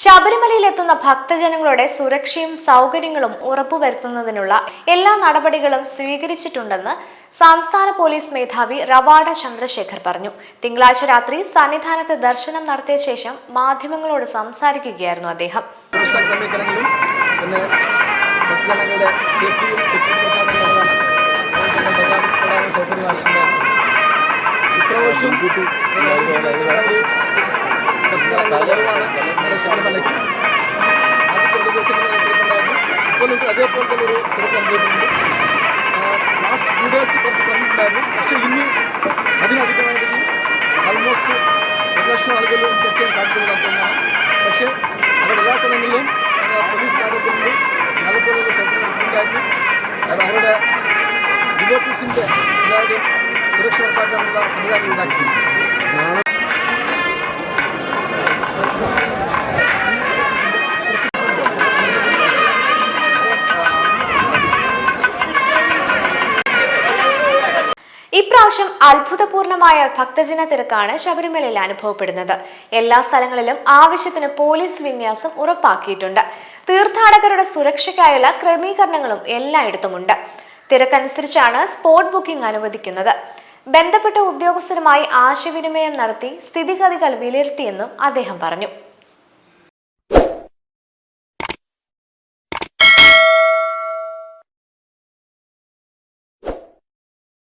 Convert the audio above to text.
ശബരിമലയിലെത്തുന്ന ഭക്തജനങ്ങളുടെ സുരക്ഷയും സൗകര്യങ്ങളും ഉറപ്പുവരുത്തുന്നതിനുള്ള എല്ലാ നടപടികളും സ്വീകരിച്ചിട്ടുണ്ടെന്ന് സംസ്ഥാന പോലീസ് മേധാവി റവാഡ ചന്ദ്രശേഖർ പറഞ്ഞു. തിങ്കളാഴ്ച രാത്രി സന്നിധാനത്ത് ദർശനം നടത്തിയ ശേഷം മാധ്യമങ്ങളോട് സംസാരിക്കുകയായിരുന്നു അദ്ദേഹം. സുരക്ഷാ ശബരിമലയ്ക്ക് ആദ്യത്തെ ദിവസങ്ങളിൽ തിരക്കുണ്ടായിരുന്നു ഇപ്പോൾ നമുക്ക് അതേപോലെ തന്നെ ഒരു തിരക്ക് അനുഭവപ്പെടുന്നുണ്ട് ലാസ്റ്റ് ടു ഡേയ്സ് കുറച്ച് കുറഞ്ഞിട്ടുണ്ടായിരുന്നു പക്ഷേ ഇനി അതിനധികമായിട്ട് ആൾമോസ്റ്റ് ഒരു ലക്ഷം ആളുകൾ ചെയ്യാൻ സാധിക്കുന്നതാണ് തോന്നുന്നു പക്ഷേ അവരുടെ എല്ലാ സ്ഥലങ്ങളിലും പോലീസ് കാര്യത്തിലുണ്ട് സൗകര്യം ഉണ്ടായിരുന്നു അത് അവരുടെ ഡിവോട്ടീസിന്റെ എല്ലാവരുടെയും സുരക്ഷ ഉറപ്പാക്കാനുള്ള സംവിധാനം ഉണ്ടാക്കിയിട്ടുണ്ട് ഇപ്രാവശ്യം അത്ഭുതപൂർണമായ ഭക്തജന തിരക്കാണ് ശബരിമലയിൽ അനുഭവപ്പെടുന്നത്. എല്ലാ സ്ഥലങ്ങളിലും ആവശ്യത്തിന് പോലീസ് വിന്യാസം ഉറപ്പാക്കിയിട്ടുണ്ട്. തീർത്ഥാടകരുടെ സുരക്ഷയ്ക്കായുള്ള ക്രമീകരണങ്ങളും എല്ലായിടത്തുമുണ്ട്. തിരക്കനുസരിച്ചാണ് സ്പോട്ട് ബുക്കിംഗ് അനുവദിക്കുന്നത്. ബന്ധപ്പെട്ട ഉദ്യോഗസ്ഥരുമായി ആശയവിനിമയം നടത്തി സ്ഥിതിഗതികൾ വിലയിരുത്തിയെന്നും അദ്ദേഹം പറഞ്ഞു.